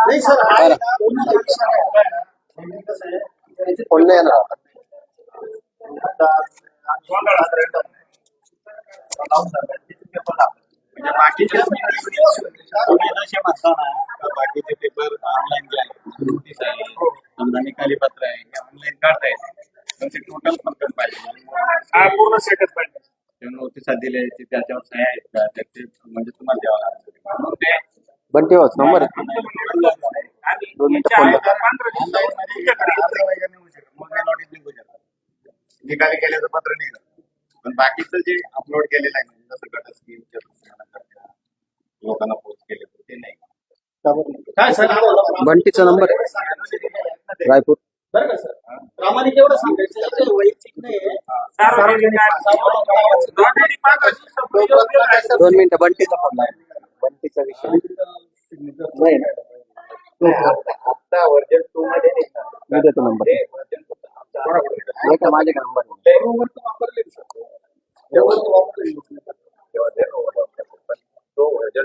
नाही सर कोण नाही येणार म्हणजे बाकीचे बाकीचे पेपर ऑनलाईन जे आहे नोटीस आहे समजा निकाली पत्र आहे ऑनलाईन काढता येते पण ते टोटल पण पाहिजे पूर्ण सेटच पाहिजे. ते नोटिसा दिल्या आहेत त्याच्यावर सह्या आहेत का? तर ते म्हणजे तुम्हाला द्यावं लागतं. म्हणून ते बंटी नंबर. दोन मिनिटं फोन मग निकाली केल्याचं पत्र निघत पण बाकीचं जे अपलोड केलेलं आहे म्हणजे जसं गट स्कीमच्या लोकांना पोस्ट केले ते नाही. काय सर? बंटीचा नंबर. आहे रायपूर. बरं का सर? प्रामाणिक एवढं सांगायचं. वैयक्तिक नाही. आहे. सार्वजनिक आहे. Already पंधरा दिवसापूर्वी उपयोग आहे. दोन मिनिटं बंटीचा फोन बंटीचा विषय. नाही आता वर्जन टू मध्ये मी देतो नंबर नाही का माझ्याकडे नंबर वर्जन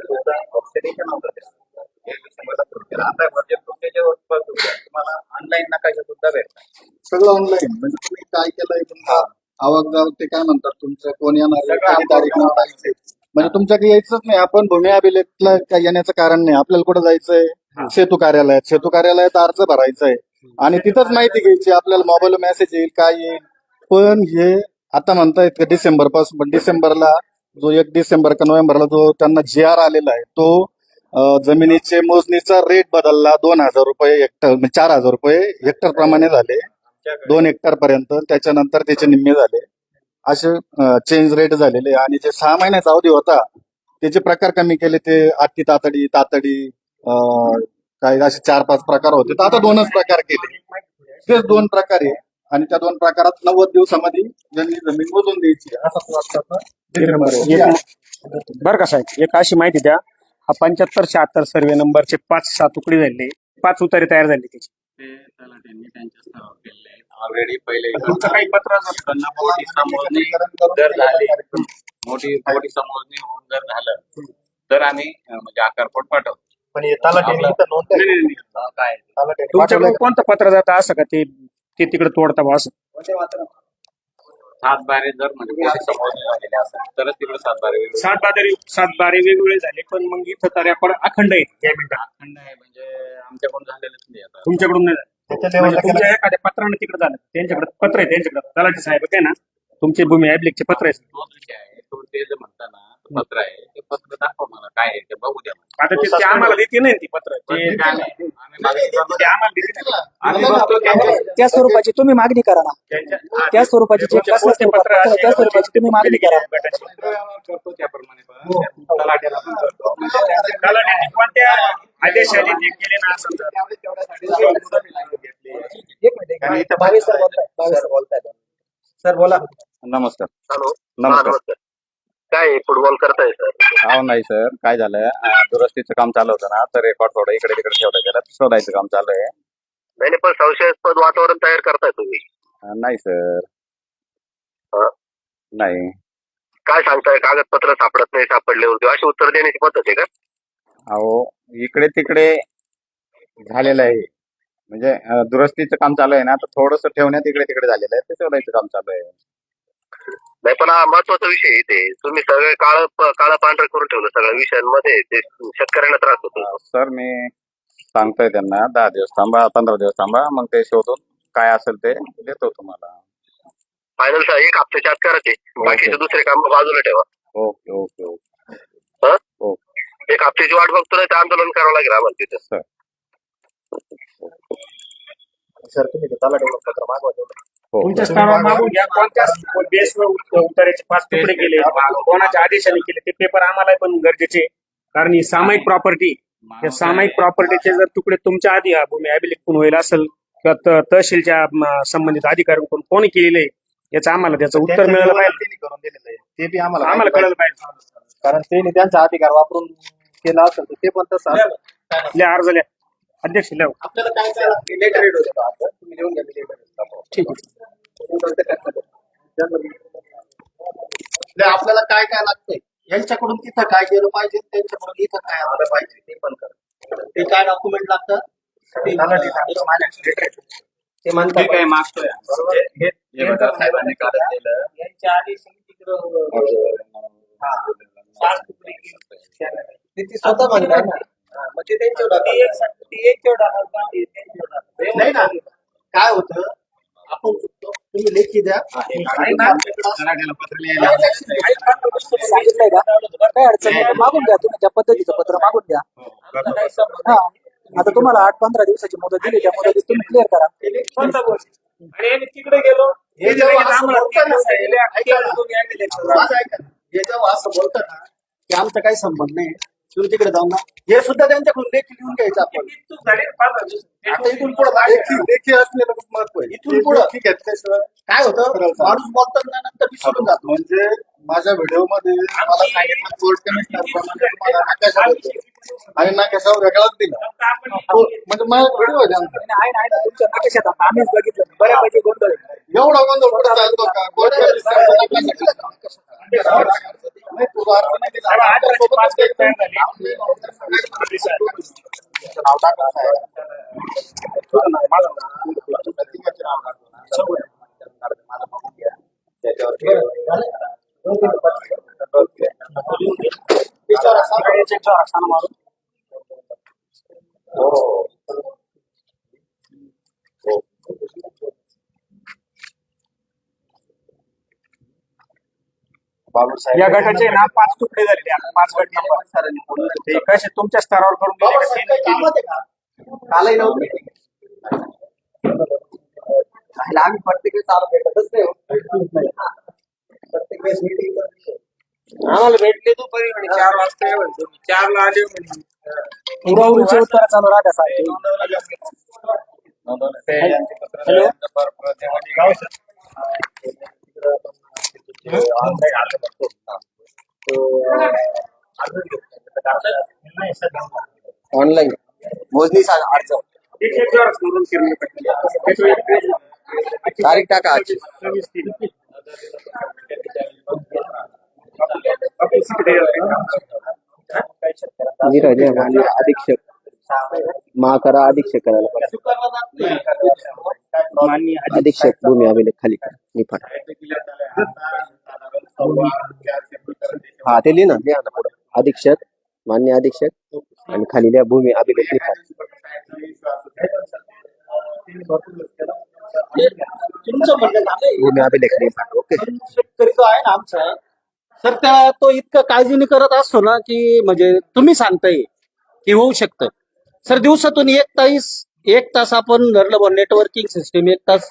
तुम्हाला ऑनलाईन सगळं ऑनलाईन म्हणजे तुम्ही काय केलंय? गाव ते काय म्हणतात तुमचं? कोण येणार? आहे, कधी तारीख निवडायची म्हणजे तुमच्याकडे यायचंच नाही. आपण भूमी अभिलेखला काय येण्याचं कारण नाही. आपल्याला कुठं जायचंय? सेतू कार्यालयात. सेतू कार्यालयात अर्ज भरायचा आहे आणि तिथंच माहिती घ्यायची. आपल्याला मोबाईल मेसेज येईल काय येईल. पण हे आता म्हणतायत का डिसेंबरपासून? पण डिसेंबरला जो एक डिसेंबर का नोव्हेंबरला जो त्यांना जी आर आलेला आहे तो अं, जमिनीचे मोजणीचा रेट बदलला. दोन हजार रुपये हेक्टर म्हणजे चार हजार रुपये हेक्टर प्रमाणे झाले. दोन हेक्टर पर्यंत. त्याच्यानंतर त्याचे निम्मे झाले. असे चेंज रेट झालेले. आणि जे सहा महिन्याचा अवधी होता त्याचे प्रकार कमी केले. ते आठी तातडी तातडी काही असे चार पाच प्रकार होते. तर आता दोनच प्रकार केले. तेच दोन प्रकार आहे. आणि त्या दोन प्रकारात नव्वद दिवसामध्ये ज्यांनी जमीन मोजून द्यायची. असा बरं का साहेब? एक अशी माहिती द्या. हा पंच्याहत्तर शहात्तर सर्वे नंबरचे पाच सहा तुकडी झाले. पाच उतारे तयार झाले त्याची. ते तलाट्यांनी त्यांच्या स्तरावर केलेले आहेत. ऑलरेडी पहिले तुमचं काही पत्र मोठी समोरणी जर झाली मोठी मोठी समोरणी होऊन जर झालं तर आम्ही म्हणजे आकारपोट पाठवतो. पण काय तुमच्याकडून कोणतं पत्र जातं असं का ते ते तिकडे तोडता बा असं? सात बारे जर म्हणजे असेल तरच तिकडे सात बारे वेगळे सात बारे सात बारे वेगवेगळे झाले पण मग इथं तर रेकॉर्ड अखंड आहे. अखंड आहे म्हणजे आमच्याकडून झालेलंच नाही आता. तुमच्याकडून नाही झालं. म्हणजे तुमच्या एखाद्या पत्रानं तिकडे झालं. त्यांच्याकडे पत्र आहे त्यांच्याकडे. तलाठी साहेब काय ना? तुमचे भूमी ॲब्लिकचे पत्र आहे. आहे. तो ते जे म्हणताना पत्र आहे. ते पत्र दाखवा मला काय आहे ते बघू द्या मला. आता ते ते आम्हाला देते नाही ती पत्र. पण ते ते काय नाही. आम्ही मागितलं ते आम्हाला देते नाही. आम्ही बघतो त्यांच्या- त्या स्वरूपाची तुम्ही मागणी करा ना. त्यांच्या- त्या स्वरूपाची जे तुमचे कसलं कोणते स्वरूपात पत्र असेल, त्या स्वरूपाची तुम्ही मागणी करा. गटाची. करतो त्याप्रमाणे पण. पण करतो. तलाट्यांनी कोणत्या आदेशाने जे केले ना असं तर. एक मिनिट आणि इथं बावीस सर बोलताय बावीस सर बोलताय सर बोला. नमस्कार. हॅलो. नमस्कार. काय फुटबॉल करताय सर अहो नाही सर काय झालंय अं, दुरुस्तीचं काम चालू होतं ना तर रेकॉर्ड थोडं इकडे तिकडे ठेवलं गेलं. शोधायचं काम चालू आहे. नाही नाही, पण संशयास्पद वातावरण तयार करताय तुम्ही. अं, नाही सर हा? नाही. काय सांगताय? कागदपत्र सापडत नाही सापडले होते अशी उत्तर देण्याची पद्धत आहे का? अहो इकडे तिकडे झालेलं आहे. म्हणजे अं, दुरुस्तीचं काम चालू आहे ना तर थोडस ठेवण्यात इकडे तिकडे झालेलं आहे ते शोधायचं काम चालू आहे. नाही पण हा महत्त्वाचा विषय आहे इथे. तुम्ही सगळे काळ काळं पांढरं करून ठेवलं सगळ्या विषयांमध्ये ते शेतकऱ्यांना त्रास होतो. अं, सर मी सांगतोय त्यांना दहा दिवस थांबा पंधरा दिवस थांबा मग ते शोधून काय असेल ते देतो तुम्हाला. फायनल एक हप्त्याच्या आत करायचे बाकीचे दुसरे काम बाजूला ठेवा. Okay okay okay. हा? हो. एक हप्त्याची वाट बघतो नाही तर आंदोलन करावं लागेल आम्हाला तिथं. सर. सर तुम्ही ते पत्र मागवा. हो तुमच्या कोणत्या बेसवर उत- उतारायचे पाच तुकडे केले. कोणाच्या आदेशाने केले? ते पेपर आम्हाला पण गरजेचे. कारण ही सामायिक प्रॉपर्टी या सामायिक प्रॉपर्टीचे जर तुकडे तुमच्या आधी हा भूमी अभिलेख पण होईल असेल किंवा त- तहसीलच्या संबंधित अधिकाऱ्यांकडून कोणी केलेलं आहे याचं आम्हाला त्याचं उत्तर मिळालं पाहिजे. करून दिलेलं आहे. ते बी आम्हाला आम्हाला कळलं पाहिजे. कारण त्यांनी त्यांचा अधिकार वापरून केला असेल तर ते पण तसं अर्ज लिहा अध्यक्ष लिहा आपल्याला काय काय लेटर रेड होते? तुम्ही लिहून घ्या लेटर ठीक आहे. म्हणजे आपल्याला काय काय लागतंय? यांच्याकडून तिथं काय गेलं पाहिजे? त्यांच्याकडून इथं काय आलं पाहिजे? ते पण करा. ते काय डॉक्युमेंट लागतं? ते ते. म्हणतात. काय मागतोय? हे- हे- हे साहेबांनी काढत यांच्या आधी ते ती स्वतः म्हणतात ना म्हणजे त्यांच्यावर नाही ना काय होतं? आपण चुकतो. तुम्ही लेखी द्या. सांगितलंय का काय अडचण नाही. मागून घ्या तुम्ही त्या पद्धतीचं पत्र मागून घ्या. हा आता तुम्हाला आठ पंधरा दिवसाची मुदत दिली. त्या मुदतीत तुम्ही क्लिअर करा. आणि तिकडे गेलो. हे जेव्हा असं बोलतं ना साहेब, ऐका ना. माझं ऐका ना. हे जेव्हा असं बोलतं ना की आमचा काही संबंध नाही तुम्ही तिकडे जाऊन ना. हे सुद्धा त्यांच्याकडून लेखी लिहून घ्यायचं आपण. आता इथून पुढे लेखी असलेलं खूप महत्त्व आहे. इथून पुढे. ठीक आहे काय होतं? माणूस बोलताना नंतर विसरून जातो. म्हणजे माझ्या व्हिडिओमध्ये मला सांगितलं कोर्ट कमिशनर देतो. आणि नकाशा वेगळाच दिला म्हणजे माझा व्हिडिओ आहे. आणि तुमच्या नकाशात आम्हीच बघितलं. बऱ्यापैकी गोंधळ. एवढा गोंधळ चालतो? का कोर्ट नाही, नाही नाव टाका माझं बघून घ्या. त्याच्यावर मारून बाबूसाहेब या गटाचे ना पाच तुकडे झालेले आहेत. पाच गट नंबर. ते कसे तुमच्या स्तरावर करून दिले? का? कालही नव्हते. आम्ही प्रत्येक वेळेस आलो भेटतच नाही हो. प्रत्येक वेळेस meeting करतो. आम्हाला भेटले दुपारी म्हणे चार वाजता ये म्हणतो. मी चारला आले म्हणे. उरावरीचे उत्तर चालू राहत्या साहेब. हॅलो? सांग अर्ज एक एक दिवस करून फिरले पाहिजे. तारीख टाका आजची सव्वीस तीन. ऑफिस इकडे येते. नीरज आहे मान्य अधीक्षक महाकरा अधीक्षक करायला पाहिजे माननीय अधीक्षक भूमी अभिलेख खाली करा निफाड हा ते लिहा ना लिहा ना पुढे. अधीक्षक मान्य अधीक्षक आणि खाली लिहा भूमी अभिलेख निफाड भूमी अभिलेख निफाड ओके. शेतकरी जो आहे ना आमचा तर त्या तो इतकं काळजीने करत असतो ना की म्हणजे तुम्ही सांगताय की होऊ शकतं. सर दिवसातून एक तास एक तास आपण धरलं नेटवर्किंग सिस्टीम एक तास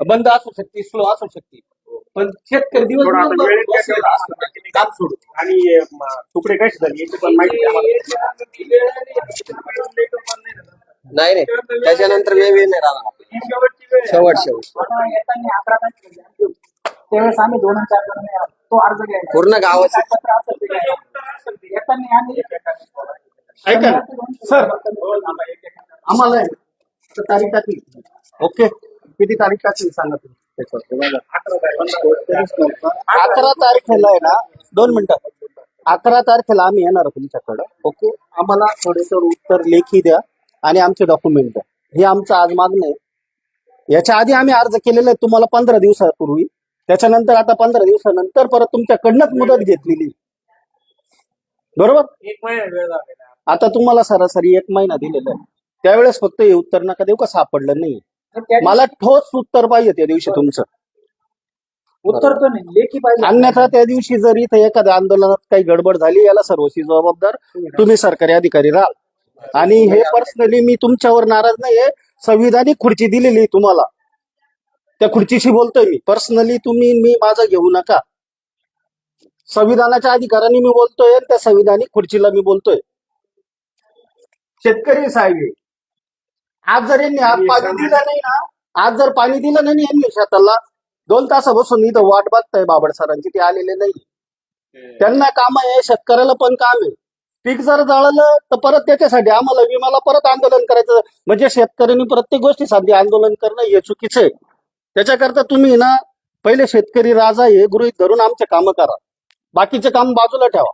बंद असू शकते स्लो असू शकते. पण शेतकरी दिवस थोडा वेळेत. काम सोडून. आणि म, तुकडे कसे झाले याची पण माहिती नाही नाही. त्याच्यानंतर वेळ वेळ नाही राहणार शेवट शेवट. आता येताना अकरा तारखेला घेऊ. त्यावेळेस आम्ही दोन आणि चार जण. तो अर्ज पूर्ण गावाचे काय पत्र असेल ते घ्यायचं. येताना आम्ही ऐका ना. सर. आम्हाला आहे. ना, तर तारीख टाकली. ओके. किती तारीख टाकली सांगा तुम्ही. अकरा तारखेला आहे ना दोन मिनिटं. अकरा तारखेला आम्ही येणार तुमच्याकडं. ओके? आम्हाला थोडेसं उत्तर लेखी द्या आणि आमचे डॉक्युमेंट द्या. हे आमचं आज मागणं आहे. याच्या आधी आम्ही अर्ज केलेला आहे तुम्हाला पंधरा दिवसापूर्वी. त्याच्यानंतर आता पंधरा दिवसानंतर परत तुमच्याकडनंच मुदत घेतलेली बरोबर? आता तुम्हाला सरासरी एक महिना दिलेला आहे. त्यावेळेस फक्त हे उत्तर नका देऊ का सापडलं नाही? मला ठोस उत्तर पाहिजे त्या दिवशी तुमचं. उत्तर तो नाही लेखी पाहिजे. अन्यथा त्या दिवशी जर इथं एखाद्या आंदोलनात काही गडबड झाली याला सर्वस्वी जबाबदार तुम्ही सरकारी अधिकारी राहाल. आणि हे पर्सनली मी तुमच्यावर नाराज नाहीये. संविधानिक खुर्ची दिलेली तुम्हाला. त्या खुर्चीशी बोलतोय मी. पर्सनली तुम्ही मी माझं घेऊ नका. संविधानाच्या अधिकाराने मी बोलतोय आणि त्या संविधानिक खुर्चीला मी बोलतोय. शेतकरी साहेब. आज जर यांनी आज पाणी दिलं नाही ना आज जर पाणी दिलं नाही ना यांनी शेताला दोन तासापासून इथं वाट बघताय बाबड सरांची ते आलेले नाही. त्यांना काम आहे शेतकऱ्याला पण काम आहे. पीक जर जळालं तर परत त्याच्यासाठी आम्हाला विमाला परत आंदोलन करायचं. म्हणजे शेतकऱ्यांनी प्रत्येक गोष्टीसाठी आंदोलन करणं हे चुकीचं आहे. त्याच्याकरता तुम्ही ना पहिले शेतकरी राजा हे गृहित धरून आमचे काम करा. बाकीचे काम बाजूला ठेवा.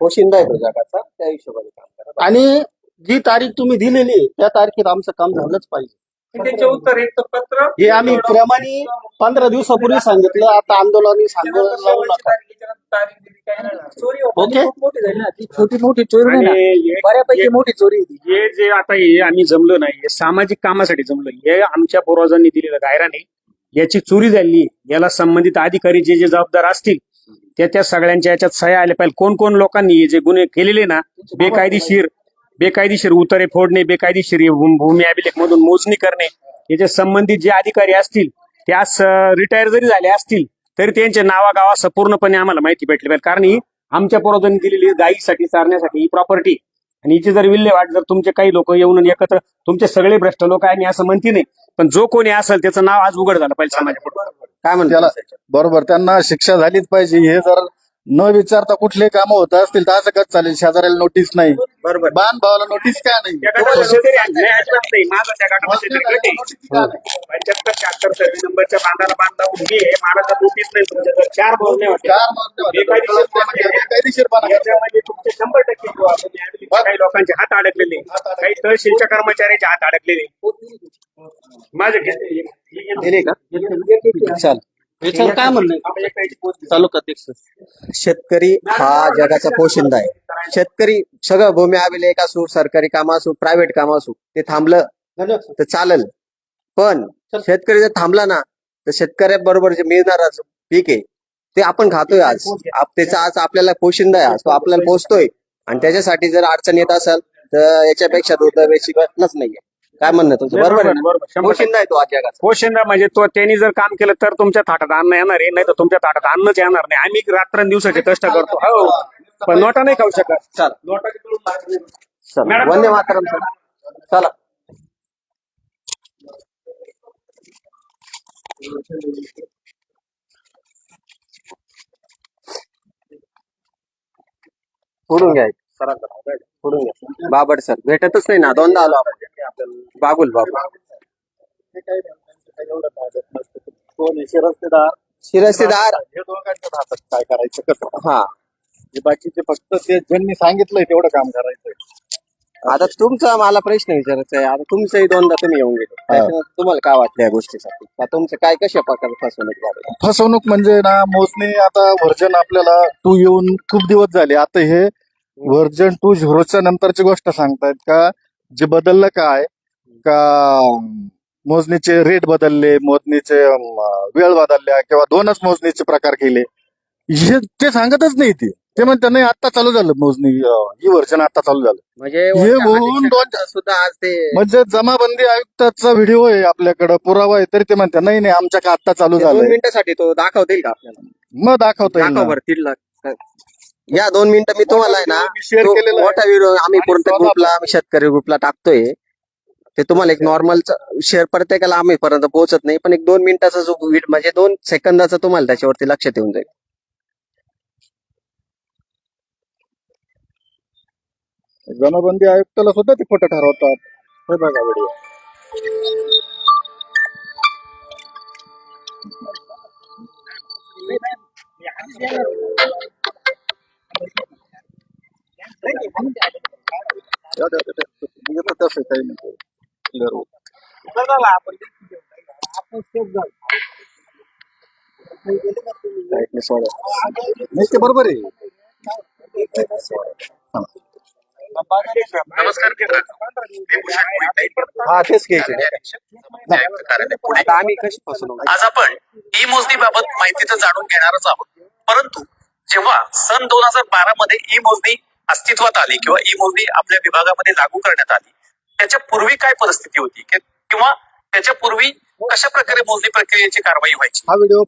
पोशिंदा आहे तो जगाचा त्या हिशोबाने काम करा. आणि जी तारीख तुम्ही दिलेली आहे त्या तारखेत आमचं काम झालंच पाहिजे. त्याचे उत्तर एक पत्र? हे आम्ही क्रमाने पंधरा दिवसापूर्वी सांगितलं आता आंदोलन आंदोलन लावू नका. चोरी होताना ओके. खूप मोठी झाली ना ती छोटी मोठी चोरी नाही ना. हे- बऱ्यापैकी हे- मोठी चोरी आहे ती. हे जे आता हे आम्ही जमलो नाही हे सामाजिक कामासाठी जमलो हे आमच्या पूर्वजांनी दिलेलं गायराने याची चोरी झाली याला संबंधित अधिकारी जे जे जबाबदार असतील त्या त्या सगळ्यांच्या याच्यात सह्या आल्या पाहिजे. कोण कोण लोकांनी हे जे गुन्हे केलेले ना बेकायदेशीर बेकायदेशीर उतारे फोडणे बेकायदेशीर भूम- भूमी अभिलेख मधून मोजणी करणे याच्या संबंधित जे अधिकारी असतील ते आज रिटायर जरी झाले असतील तरी त्यांच्या नावागावास पूर्णपणे आम्हाला माहिती भेटली पाहिजे. कारण ही आमच्या पूर्वजांनी दिलेली गायीसाठी चारण्यासाठी ही प्रॉपर्टी आणि हिची जर विल्हेवाट जर तुमचे काही लोक येऊन एकत्र तुमचे सगळे भ्रष्ट लोक आहे मी असं म्हणते नाही. पण जो कोणी असेल त्याचं नाव आज उघड झालं पाहिजे समाजापुढे. काय म्हणतो? बरोबर त्यांना शिक्षा झालीच पाहिजे. हे जर न विचारता कुठले काम होत असतील तर असं कसं चालेल. शेजाऱ्याला नोटीस नाही. बरोबर. बाण भावाला नोटीस काय नाही? त्या गटाला शेतकरी आहे. नाही, अजिबात नाही. माझा त्या गटाला शेतकरी गट आहे. पंच्याहत्तर शहात्तर सर्वे नंबरच्या बांधाला बांध महाराजा नोटीस नाही चार बोलणे होते चार. बेकायदेशीरपणा. याच्यामध्ये तुमचे शंभर टक्के किंवा काही लोकांचे हात अडकलेले. काही तहसीलच्या कर्मचाऱ्यांचे हात अडकलेले. माझे का? चाल. याच्यावर काय म्हणणं? शेतकरी हा जगाचा पोशिंदा आहे. शेतकरी सगळं भूमी अभिलेख असो सरकारी काम असो प्रायव्हेट काम असो ते थांबलं तर चालेल. पण शेतकरी जर थांबला ना तर शेतकऱ्याबरोबर जे मिळणारच पीक आहे ते आपण खातोय आज. त्याचा आज आपल्याला पोशिंदा आहे. आज तो आपल्याला पोचतोय आणि त्याच्यासाठी जर अडचण येत असेल तर याच्यापेक्षा दुर्दैवाची घटनाच नाहीये. काय म्हणणं तुमचं? बरोबर आहे ना? बरोबर शंभर टक्के. पोशिंदा आहे तो आज जगाचा पोषण म्हणजे तो त्यांनी जर काम केलं तर तुमच्या थाटात अन्न येणार आहे नाही तर तुमच्या थाटात अन्नच येणार नाही. आम्ही रात्रंदिवसाचे कष्ट करतो. हो पण नोटा नाही खाऊ शकत. चल वंदे मातरम सर चला. फोडून घ्या? फोडून घ्या. बाबड सर भेटतच नाही ना? दोनदा आलो आपण. बागुल बाबू? शिरस्तेदार शिरस्तेदार हे दोघांच्या हातात काय करायचं कसं? हा. बाकीचे फक्त ते ज्यांनी सांगितलंय तेवढं काम करायचंय. आता तुमचा मला प्रश्न विचारायचा आहे. आता तुमचंही दोनदा तुम्ही येऊन गेले. तुम्हाला काय वाटलं या गोष्टीसाठी? तुमचं काय कशा प्रकारे फसवणूक झाली? फसवणूक म्हणजे ना मोजणी आता व्हर्जन आपल्याला टू येऊन खूप दिवस झाले. आता हे व्हर्जन टू झिरोच्या नंतरची गोष्ट सांगतायत का? जे बदललं काय? का मोजणीचे रेट बदलले मोजणीचे वेळ बदलल्या किंवा दोनच मोजणीचे प्रकार केले हे ते सांगतच नाही ते. ते म्हणतात नाही आता चालू झालं मोजणी ही व्हर्जन आता चालू झालं. म्हणजे हे होऊन दोन- सुद्धा आज ते म्हणजे जमाबंदी आयुक्ताचा व्हिडिओ आहे आपल्याकडे पुरावा आहे तरी ते म्हणतात नाही नाही आमच्या आता चालू दोन झालंय? मिनिटासाठी तो दाखवतील का आपल्याला? मग दाखवता येईल दाखव ना. बरं तिथला. या दोन मिनिटं मी तुम्हाला आहे ना तो केलेला आहे. मोठा व्हिडिओ आम्ही आणि पूर्ण स्वतः- ग्रुपला आम्ही शेतकरी ग्रुपला टाकतोय. ते तुम्हाला एक नॉर्मल शेअर प्रत्येकाला आम्ही पर्यंत पोहोचत नाही पण एक दोन मिनिटाचा जो व्हिडिओ म्हणजे दोन सेकंदाचा तुम्हाला त्याच्यावरती लक्षात येऊन जाईल. जमाबंदी आयुक्ताला सुद्धा ते खोटं ठरवतात. हे बघा व्हिडिओ तसं काही नाही Clear होतं. नाही ते बरोबर आहे. हा. तेच घ्यायचे. आम्ही कशी आज आपण ई मोजणीबाबत माहिती तर जाणून घेणारच आहोत. परंतु जेव्हा सन दोन हजार बारा मध्ये ई मोजणी अस्तित्वात आली किंवा ई मोजणी आपल्या विभागामध्ये लागू करण्यात आली त्याच्या पूर्वी काय परिस्थिती होती? कि- किंवा त्याच्या पूर्वी कशा प्रकारे मोजणी प्रक्रियेची कारवाई व्हायची? हा व्हिडिओ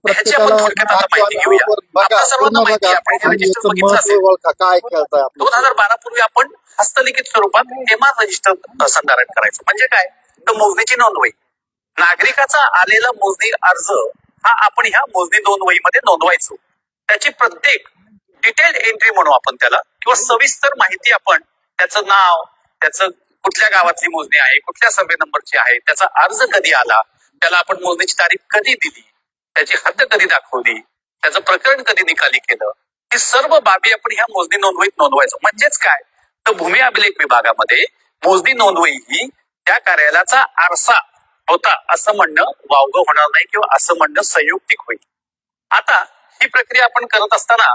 दोन हजार बारा पूर्वी आपण हस्तलिखित स्वरूपात एम आर रजिस्टर संधारण करायचं. म्हणजे काय? तर मोजणीची नोंदवही नागरिकाचा आलेला मोजणी अर्ज हा आपण ह्या मोजणी नोंदवहीमध्ये नोंदवायचो. त्याची प्रत्येक डिटेल्ड एंट्री म्हणू आपण त्याला किंवा सविस्तर माहिती आपण त्याचं नाव त्याचं कुठल्या गावातली मोजणी आहे? कुठल्या सर्वे नंबरची आहे? त्याचा अर्ज कधी आला? त्याला आपण मोजणीची तारीख कधी दिली? त्याची हद्द कधी दाखवली? त्याचं प्रकरण कधी निकाली केलं? ही सर्व बाबी आपण ह्या मोजणी नोंदवहीत नोंदवायचं. म्हणजेच काय? तर भूमी अभिलेख विभागामध्ये मोजणी नोंदवही ही त्या कार्यालयाचा आरसा होता. असं म्हणणं वावगं होणार नाही किंवा असं म्हणणं संयुक्तिक होईल. आता ही प्रक्रिया आपण करत असताना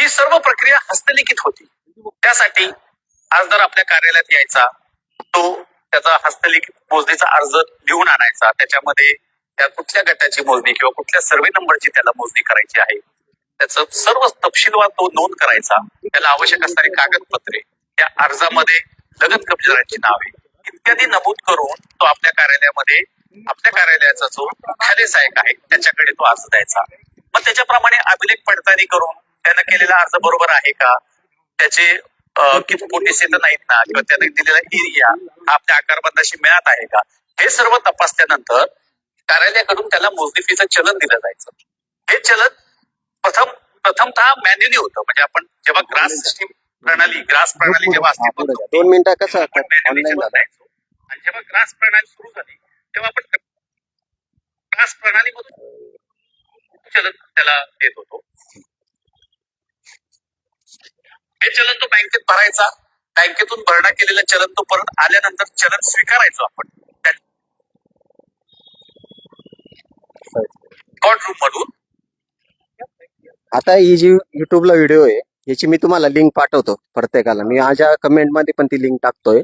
ही सर्व प्रक्रिया हस्तलिखित होती. त्यासाठी अर्जदार आपल्या कार्यालयात यायचा तो त्याचा हस्तलिखित मोजणीचा अर्ज लिहून आणायचा त्याच्यामध्ये त्या कुठल्या गटाची मोजणी किंवा कुठल्या सर्वे नंबरची त्याला मोजणी करायची आहे त्याचं सर्व तपशीलवार तो नोंद करायचा त्याला आवश्यक असणारी कागदपत्रे त्या अर्जामध्ये लगत कब्जेदारांची नावे इत्यादी नमूद करून तो आपल्या कार्यालयामध्ये आपल्या कार्यालयाचा जो खाली सहाय्यक आहे त्याच्याकडे तो अर्ज द्यायचा. मग त्याच्याप्रमाणे अभिलेख पडताळणी करून त्यानं केलेला अर्ज बरोबर आहे का? त्याचे किती पोटीस येत नाहीत ना किंवा त्याने दिलेला एरिया हा आपल्या आकारबंदाशी मिळत आहे का हे सर्व तपासल्यानंतर कार्यालयाकडून त्याला मोजणी फीचं चलन दिलं जायचं हे चलन प्रथम प्रथमतः मॅन्युअली होतं म्हणजे आपण जेव्हा ग्रास सिस्टीम प्रणाली ग्रास प्रणाली जेव्हा अस्तित्वात. होती, दोन मिनिटं कसं. आणि जेव्हा ग्रास प्रणाली सुरू झाली तेव्हा आपण ग्रास प्रणालीमधून चलन त्याला देत होतो हे चलन तो बँकेत भरायचा. बँकेतून भरणा केलेलं चलन तो परत आल्यानंतर चलन स्वीकारायचो आपण. कोर्ट रूम मधून. आता ही जी युट्यूबला व्हिडिओ आहे याची मी तुम्हाला लिंक पाठवतो प्रत्येकाला. मी माझ्या कमेंटमध्ये पण ती लिंक टाकतोय.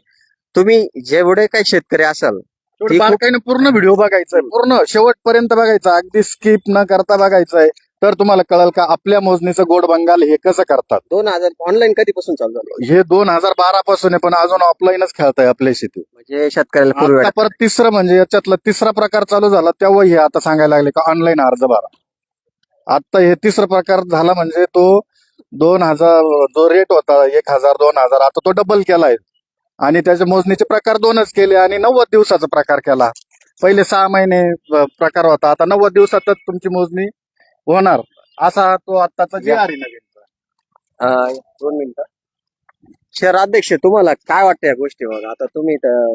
तुम्ही जेवढे काही शेतकरी असाल तेवढं. बारकाईने पूर्ण व्हिडिओ बघायचा आहे पूर्ण शेवटपर्यंत बघायचा. अगदी स्किप न करता बघायचा आहे तर तुम्हाला कळेल का आपल्या मोजणीचं गोड बंगाल हे कसं करतात? दोन हजार ऑनलाईन कधीपासून चालू झालं? हे दोन हजार बारा पासून आहे पण अजून ऑफलाईनच खेळताय आपल्या शेती म्हणजे शेतकऱ्याला पूर्वी आता परत तिसरं म्हणजे याच्यातला तिसरा प्रकार चालू झाला तेव्हा हे आता सांगायला लागले का ऑनलाईन अर्ज भरा. आता हे तिसरा प्रकार झाला म्हणजे तो दोन हजार जो रेट होता एक हजार दोन हजार आता तो डबल केलाय. आणि त्याचे मोजणीचे प्रकार दोनच केले आणि नव्वद दिवसाचा प्रकार केला. पहिले सहा महिने अ, प्रकार होता आता नव्वद दिवसातच तुमची मोजणी होणार. असा तो आत्ताचा जे आहे नवीन अं, दोन मिनिटं. शहराध्यक्ष तुम्हाला काय वाटतं या गोष्टीवर? आता तुम्ही तर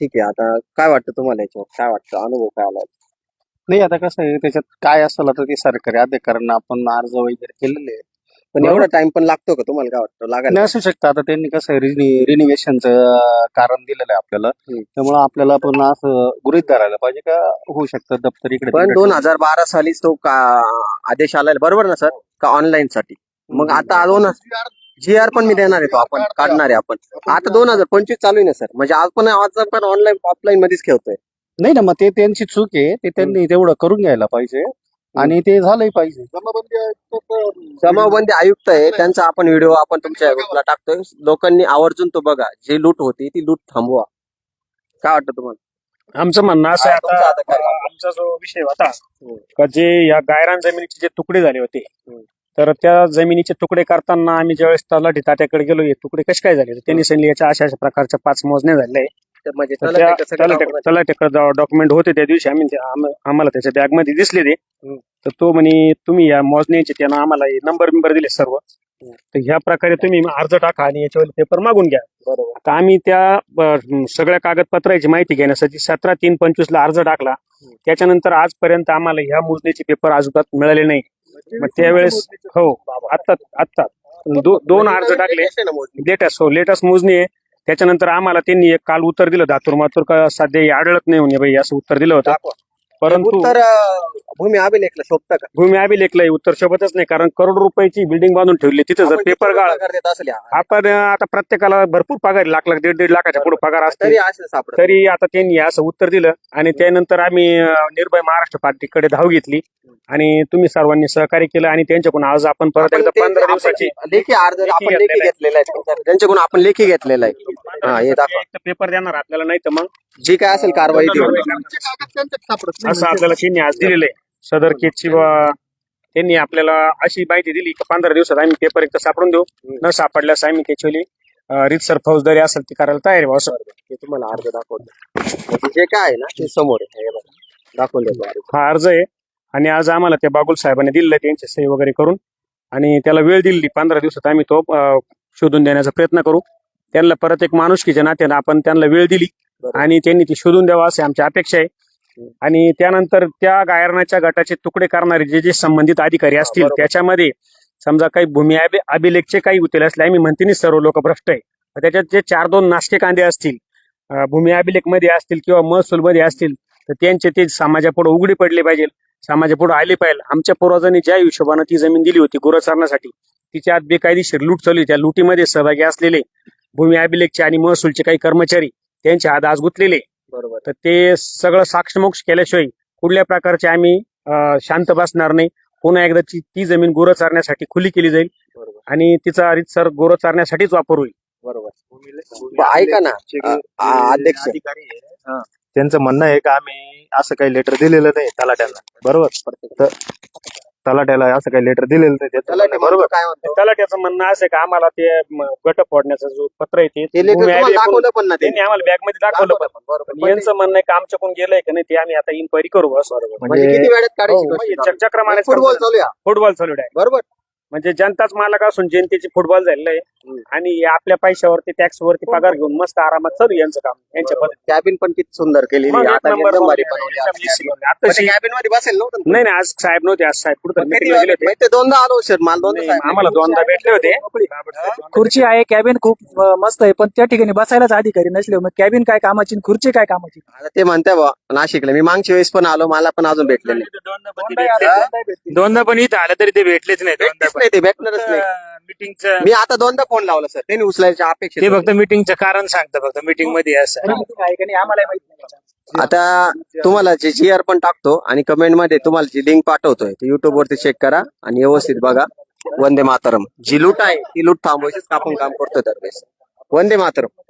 ठीक आहे आता काय वाटतं तुम्हाला याच्यावर? काय वाटतं? अनुभव काय आला? नाही आता कसं आहे त्याच्यात काय असलं तर ते सरकारी अधिकाऱ्यांना आपण अर्ज वगैरे केलेले आहेत. पण एवढा टाइम पण लागतो का तुम्हाला काय वाटतं? लागायला नाही असू शकतं. आता त्यांनी कसं आहे रिनिवेशनचं कारण दिलेलं आहे आपल्याला. हम्म. त्यामुळे आपल्याला पण असं गृहित धरायला पाहिजे का होऊ शकतं दप्तर इकडे पण तिकडे? दोन हजार बारा सालीच तो का आदेश आलाय बरोबर ना सर? का ऑनलाईन साठी? मग आता दोन जी आर पण मी देणार आहे तो आपण काढणार आहे आपण. आता दोन हजार पंचवीस चालू आहे ना सर? म्हणजे आपण आज पण ऑनलाईन ऑफलाईन मध्येच खेळतोय. नाही ना मग ते त्यांची चूक आहे. ते त्यांनी तेवढं करून घ्यायला पाहिजे. आणि ते झालंही पाहिजे जमाबंदी आयुक्त जमावबंदी आयुक्त आहे त्यांचा आपण व्हिडिओ आपण तुमच्या ग्रुपला टाकतोय लोकांनी आवर्जून तो बघा जी लूट होती ती लूट थांबवा काय वाटतं तुम्हाला आमचं म्हणणं असं आहे तुमचा आता आता काय? आमचा जो विषय होता हम्म. का जे या गायरान जमिनीचे जे तुकडे झाले होते हम्म. तर त्या जमिनीचे तुकडे करताना आम्ही ज्यावेळेस तलाठी तात्याकडे गेलो हे तुकडे कसे काय झाले तर त्यांनी सांगितले याच्या अशा अशा प्रकारच्या पाच मोजण्या झाल्या आहे. तर म्हणजे तर त्याला डॉक्युमेंट होते त्या दिवशी. आम्ही आम- आम्हाला त्याच्या बॅगमध्ये दिसले ते. हम्म. तर तो म्हणे तुम्ही या मोजण्याचे त्यानं आम्हाला नंबर बिंबर दिले सर्व. तर ह्या प्रकारे तुम्ही अर्ज टाका आणि याच्यावर पेपर मागून घ्या. बरोबर. तर आम्ही त्या अ, सगळ्या कागदपत्राची माहिती घेण्यासाठी सतरा तीन पंचवीस ला अर्ज टाकला. त्याच्यानंतर आजपर्यंत आम्हाला ह्या मोजणीचे पेपर अजिबात मिळाले नाही. मग त्यावेळेस हो. आत्ता आत्ता. दो- दोन अर्ज टाकले. लेटेस्ट हो लेटेस्ट मोजणी आहे. त्याच्यानंतर आम्हाला त्यांनी एक काल उत्तर दिलं दातुर मातूर का सध्या हे आढळत नाही म्हणे बाई असं उत्तर दिलं होतं. परंतु उत्तर भूमी अभिलेखला शोभतं का? भूमी अभिलेखलाही उत्तर शोभतच नाही कारण करोड रुपयाची बिल्डिंग बांधून ठेवली तिथं जर पेपर गाळ आपण आता प्रत्येकाला भरपूर पगार लाख लाख दीड दीड लाखाच्या पुढे पगार असते तरी आता त्यांनी असं उत्तर दिलं आणि त्यानंतर आम्ही निर्भय महाराष्ट्र पार्टीकडे धाव घेतली आणि तुम्ही सर्वांनी सहकार्य केलं आणि त्यांच्याकडून आज आपण परत एकदा पंधरा दिवसाची लेखी अर्ज आपण लेखी. घेतलेला आहे. त्यांच्याकडून आपण लेखी घेतलेला आहे. हा हे दाखवा. पेपर देणार आपल्याला नाही तर मग जी काय असेल कारवाई ती होईल. असं आपल्याला त्यांनी आज दिलेलं आहे. सदर केसची ब- त्यांनी आपल्याला अशी माहिती दिली की पंधरा दिवसात आम्ही पेपर एकदा सापडून देऊ. न सापडल्यास आम्ही त्याच्यावली रितसर फौजदारी असेल ती करायला तयार आहे असं. ते तुम्हाला अर्ज दाखवतो. म्हणजे जे काय आहे ना ते समोर आहे. हे बघा. दाखवून देतो अर्ज. हा अर्ज आहे. आणि आज आम्हाला त्या बागुल साहेबांनी दिलेलं आहे त्यांची सही वगैरे करून. आणि त्याला वेळ दिली पंधरा दिवसात आम्ही तो अं, शोधून देण्याचा प्रयत्न करू. त्यांना परत एक माणुसकीच्या नात्यानं आपण त्यांना वेळ दिली. आणि त्यांनी ती शोधून द्यावा अशी आमची अपेक्षा आहे आणि त्यानंतर त्या गायरनाच्या गटाचे तुकडे करणारे जे जे संबंधित अधिकारी असतील. त्याच्यामध्ये समजा काही भूमी अभि- अभिलेखचे काही उतेल असले आम्ही म्हणते सर्व लोक भ्रष्ट आहे त्याच्यात जे चार दोन नाशके कांदे असतील भूमी अभिलेखमध्ये असतील किंवा महसूल मध्ये असतील तर त्यांचे ते समाजापुढे उघडी पडले पाहिजे समाजापुढे आले पाहिजे आमच्या पूर्वजांनी ज्या हिशोबानं ती जमीन दिली होती गुरं चारण्यासाठी तिच्या आत बेकायदेशीर लूट चालू. त्या लुटीमध्ये सहभागी असलेले भूमी अभिलेखचे आणि महसूलचे काही कर्मचारी त्यांचे हात आज गुंतलेले. बरोबर. तर ते सगळं साक्षमोक्ष केल्याशिवाय कुठल्या प्रकारचे आम्ही शांत बसणार नाही. पुन्हा एकदा ती ती जमीन गुरं चारण्यासाठी खुली केली जाईल. बरोबर. आणि तिचा रितसर गुरं चारण्यासाठीच वापर होईल. बरोबर. ऐका ना अध्यक्ष. त्यांचं म्हणणं आहे का आम्ही असं काही लेटर दिलेलं नाही तलाट्यांना. बरोबर? तर तलाट्याला असं काही लेटर दिलेलं नाही त्यांचं म्हणणं बरोबर. काय म्हणतो? तलाट्याचं म्हणणं असं आहे का आम्हाला ते म, गट फोडण्याचं जो पत्र आहे ते ते लेटर भूमी तुम्हाला अभिलेख दाखवलं पण ना ते. त्यांनी आम्हाला बॅगमध्ये दाखवलं पण. बरोबर. यांचं म्हणणं आहे का आमच्याकडून गेलंय का नाही ते आम्ही आता इन्क्वायरी करू असं. म्हणजे किती वेळात काढायची हो, गोष्ट? म्हणजे चक्कर मारायचं फुटबॉल काम चालू आहे फुटबॉल चालू आहे बरोबर. म्हणजे जनताच मालक असून जनतेची फुटबॉल झालेलं आहे. आणि आपल्या पैशावरती टॅक्स वरती पगार घेऊन मस्त आरामात चालू यांचं काम यांच्या पद्धतीने. कॅबिन पण किती सुंदर मग. एक बनवली. आताशी- कॅबिनमध्ये बसेल नव्हतं ना? नाही नाही आज साहेब नव्हते आज साहेब कुठं किती meeting ला गेले वेळा- होते. मी ते दोनदा आलो सर मला दोनदा नाही, आम्हाला दोनदा भेटले होते. खुर्ची आहे कॅबिन खूप अं, मस्त आहे पण त्या ठिकाणी बसायलाच अधिकारी नसले मग कॅबिन काय कामाची आणि खुर्ची काय कामाची? आता ते म्हणते बा नाशिकला. मी मागच्या वेळेस पण आलो मला पण अजून भेटले नाही. दोनदा पण इथं आलं तरी ते भेटलेच नाही. दोनदा नाही ते भेटणारच नाही. मिटिंगचं मी आता दोनदा फोन लावला सर. त्यांनी उचलायच्या अपेक्षा ते फक्त मिटिंगचं कारण सांगतं फक्त मिटिंगमध्ये असं. आम्हाला माहीत नाही आता तुम्हाला जे जी आर पण टाकतो आणि कमेंटमध्ये तुम्हाला जी लिंक पाठवतोय ते युट्यूब वरती चेक करा आणि व्यवस्थित बघा. वंदे मातरम. जी लूट आहे ती लूट थांबवायची आपण काम करतोय दरवेळेस. वंदे मातरम.